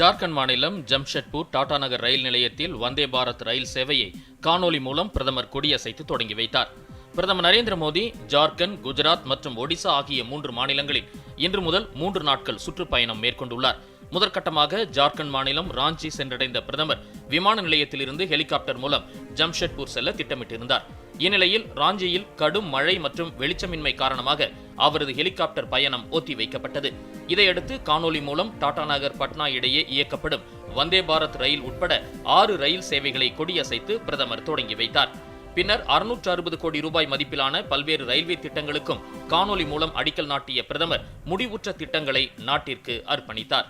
ஜார்க்கண்ட் மாநிலம் ஜம்ஷெட்பூர் டாடா நகர் ரயில் நிலையத்தில் வந்தே பாரத் ரயில் சேவையை காணொலி மூலம் பிரதமர் கொடியசைத்து தொடங்கி வைத்தார். பிரதமர் நரேந்திர மோடி ஜார்க்கண்ட் குஜராத் மற்றும் ஒடிசா ஆகிய மூன்று மாநிலங்களில் இன்று முதல் மூன்று நாட்கள் சுற்றுப்பயணம் மேற்கொண்டுள்ளார். முதற்கட்டமாக ஜார்க்கண்ட் மாநிலம் ராஞ்சி சென்றடைந்த பிரதமர் விமான நிலையத்திலிருந்து ஹெலிகாப்டர் மூலம் ஜம்ஷெட்பூர் செல்ல திட்டமிட்டிருந்தார். இந்நிலையில் ராஞ்சியில் கடும் மழை மற்றும் வெளிச்சமின்மை காரணமாக அவரது ஹெலிகாப்டர் பயணம் ஒத்திவைக்கப்பட்டது இதையடுத்து காணொலி மூலம் டாடா நகர் பட்னா இடையே இயக்கப்படும் வந்தே பாரத் ரயில் உட்பட ஆறு ரயில் சேவைகளை கொடியசைத்து பிரதமர் தொடங்கி வைத்தார். பின்னர் அறுநூற்று அறுபது கோடி ரூபாய் மதிப்பிலான பல்வேறு ரயில்வே திட்டங்களுக்கும் காணொலி மூலம் அடிக்கல் நாட்டிய பிரதமர் முடிவுற்ற திட்டங்களை நாட்டிற்கு அர்ப்பணித்தார்.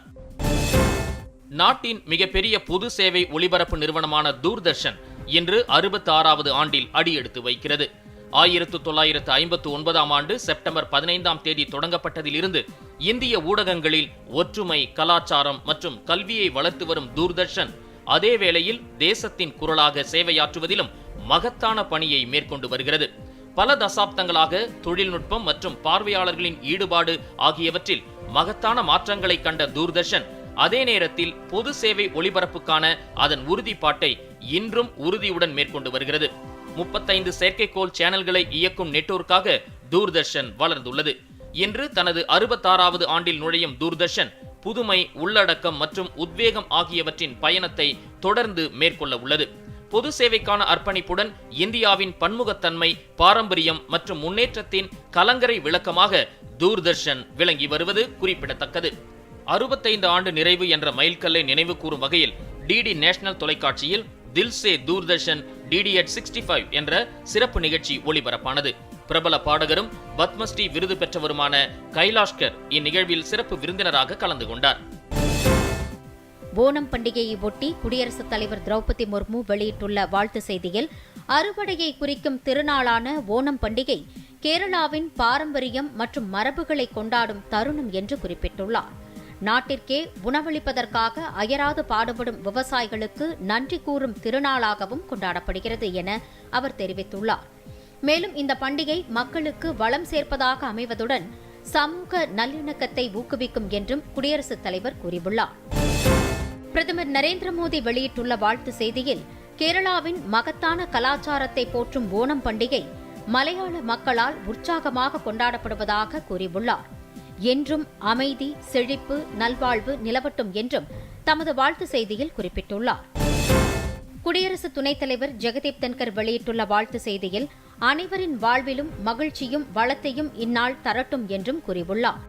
நாட்டின் மிகப்பெரிய பொது சேவை ஒளிபரப்பு நிறுவனமான தூர்தர்ஷன் இன்று அறுபத்தி ஆறாவது ஆண்டில் அடியெடுத்து வைக்கிறது. ஆயிரத்து தொள்ளாயிரத்து ஐம்பத்து ஒன்பதாம் ஆண்டு செப்டம்பர் பதினைந்தாம் தேதி தொடங்கப்பட்டதிலிருந்து இந்திய ஊடகங்களில் ஒற்றுமை கலாச்சாரம் மற்றும் கல்வியை வளர்த்து வரும் தூர்தர்ஷன் அதே வேளையில் தேசத்தின் குரலாக சேவையாற்றுவதிலும் மகத்தான பணியை மேற்கொண்டு வருகிறது. பல தசாப்தங்களாக தொழில்நுட்பம் மற்றும் பார்வையாளர்களின் ஈடுபாடு ஆகியவற்றில் மகத்தான மாற்றங்களை கண்ட தூர்தர்ஷன் அதே நேரத்தில் பொது சேவை ஒளிபரப்புக்கான அதன் உறுதிப்பாட்டை இன்றும் உறுதியுடன் மேற்கொண்டு வருகிறது. முப்பத்தைந்து செயற்கைக்கோள் சேனல்களை இயக்கும் நெட்வொர்க்காக தூர்தர்ஷன் வளர்ந்துள்ளது. இன்று தனது அறுபத்தாறாவது ஆண்டில் நுழையும் தூர்தர்ஷன் புதுமை உள்ளடக்கம் மற்றும் உத்வேகம் ஆகியவற்றின் பயணத்தை தொடர்ந்து மேற்கொள்ள உள்ளது. பொது சேவைக்கான அர்ப்பணிப்புடன் இந்தியாவின் பன்முகத்தன்மை பாரம்பரியம் மற்றும் முன்னேற்றத்தின் கலங்கரை விளக்கமாக தூர்தர்ஷன் விளங்கி வருவது குறிப்பிடத்தக்கது. அறுபத்தைந்து ஆண்டு நிறைவு என்ற மைல்கல்லை நினைவு கூறும் வகையில் டிடி நேஷனல் தொலைக்காட்சியில் Dil Se Doordarshan DD at sixty five என்ற சிறப்பு நிகழ்ச்சி ஒளிபரப்பானது. பிரபல பாடகரும் பத்மஸ்ரீ விருது பெற்றவருமான கைலாஷ்கர் இந்நிகழ்வில் சிறப்பு விருந்தினராக கலந்து கொண்டார். ஓணம் பண்டிகையை ஒட்டி குடியரசுத் தலைவர் திரௌபதி முர்மு வெளியிட்டுள்ள வாழ்த்து செய்தியில் அறுவடையை குறிக்கும் திருநாளான ஓணம் பண்டிகை கேரளாவின் பாரம்பரியம் மற்றும் மரபுகளை கொண்டாடும் தருணம் என்று குறிப்பிட்டுள்ளார். நாட்டிற்கே உணவளிப்பதற்காக அயராது பாடுபடும் விவசாயிகளுக்கு நன்றி கூறும் திருநாளாகவும் கொண்டாடப்படுகிறது என அவர் தெரிவித்துள்ளார். மேலும் இந்த பண்டிகை மக்களுக்கு வளம் சேர்ப்பதாக அமைவதுடன் சமூக நல்லிணக்கத்தை ஊக்குவிக்கும் என்றும் குடியரசுத் தலைவர் கூறியுள்ளார். பிரதமர் நரேந்திர மோடி வெளியிட்டுள்ள வாழ்த்து செய்தியில் கேரளாவின் மகத்தான கலாச்சாரத்தை போற்றும் ஓணம் பண்டிகை மலையாள மக்களால் உற்சாகமாக கொண்டாடப்படுவதாக கூறியுள்ளார். என்றும் அமைதி செழிப்பு நல்வாழ்வு நிலவட்டும் என்றும் தமது வாழ்த்து செய்தியில் குறிப்பிட்டுள்ளார். குடியரசு துணைத் தலைவர் ஜெகதீப் தன்கர் வெளியிட்டுள்ள வாழ்த்து செய்தியில் அனைவரின் வாழ்விலும் மகிழ்ச்சியும் வளத்தையும் இந்நாள் தரட்டும் என்றும் கூறியுள்ளார்.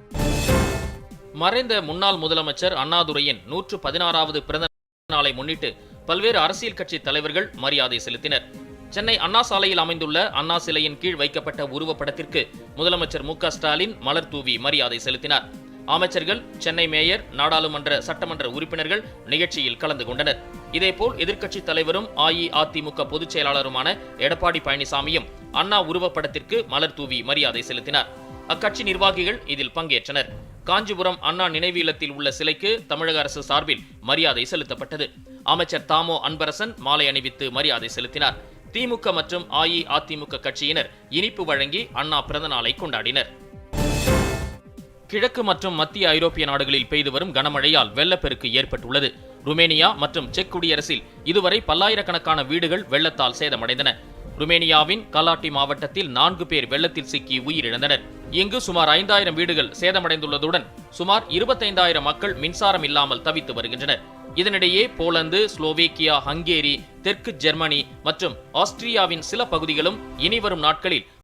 மறைந்த முன்னாள் முதலமைச்சர் அண்ணாதுரையின் நூற்று பதினாறாவது பிறந்த நாளை முன்னிட்டு பல்வேறு அரசியல் கட்சி தலைவர்கள் மரியாதை செலுத்தினர். சென்னை அண்ணா சாலையில் அமைந்துள்ள அண்ணா சிலையின் கீழ் வைக்கப்பட்ட உருவப்படத்திற்கு முதலமைச்சர் மு ஸ்டாலின் மலர் தூவி மரியாதை செலுத்தினார். அமைச்சர்கள் சென்னை மேயர் நாடாளுமன்ற சட்டமன்ற உறுப்பினர்கள் நிகழ்ச்சியில் கலந்து கொண்டனர். இதேபோல் எதிர்க்கட்சித் தலைவரும் அஇஅதிமுக பொதுச் செயலாளருமான எடப்பாடி பழனிசாமியும் அண்ணா உருவப்படத்திற்கு மலர் தூவி மரியாதை செலுத்தினார். அக்கட்சி நிர்வாகிகள் இதில் பங்கேற்றனர். காஞ்சிபுரம் அண்ணா நினைவு இல்லத்தில் உள்ள சிலைக்கு தமிழக அரசு சார்பில் மரியாதை செலுத்தப்பட்டது. அமைச்சர் தாமோ அன்பரசன் மாலை அணிவித்து மரியாதை செலுத்தினார். திமுக மற்றும் அஇஅதிமுக கட்சியினர் இனிப்பு வழங்கி அண்ணா பிறந்தநாளை கொண்டாடினர். கிழக்கு மற்றும் மத்திய ஐரோப்பிய நாடுகளில் பெய்து வரும் கனமழையால் வெள்ளப்பெருக்கு ஏற்பட்டுள்ளது. ருமேனியா மற்றும் செக் குடியரசில் இதுவரை பல்லாயிரக்கணக்கான வீடுகள் வெள்ளத்தால் சேதமடைந்தன. ருமேனியாவின் கலாட்டி மாவட்டத்தில் நான்கு பேர் வெள்ளத்தில் சிக்கி உயிரிழந்தனர். இங்கு சுமார் ஐந்தாயிரம் வீடுகள் சேதமடைந்துள்ளதுடன் சுமார் இருபத்தைந்தாயிரம் மக்கள் மின்சாரம் இல்லாமல் தவித்து வருகின்றனர். இதனிடையே போலந்து ஸ்லோவேக்கியா ஹங்கேரி தெற்கு ஜெர்மனி மற்றும் ஆஸ்திரியாவின் சில பகுதிகளும் இனிவரும் நாட்களில்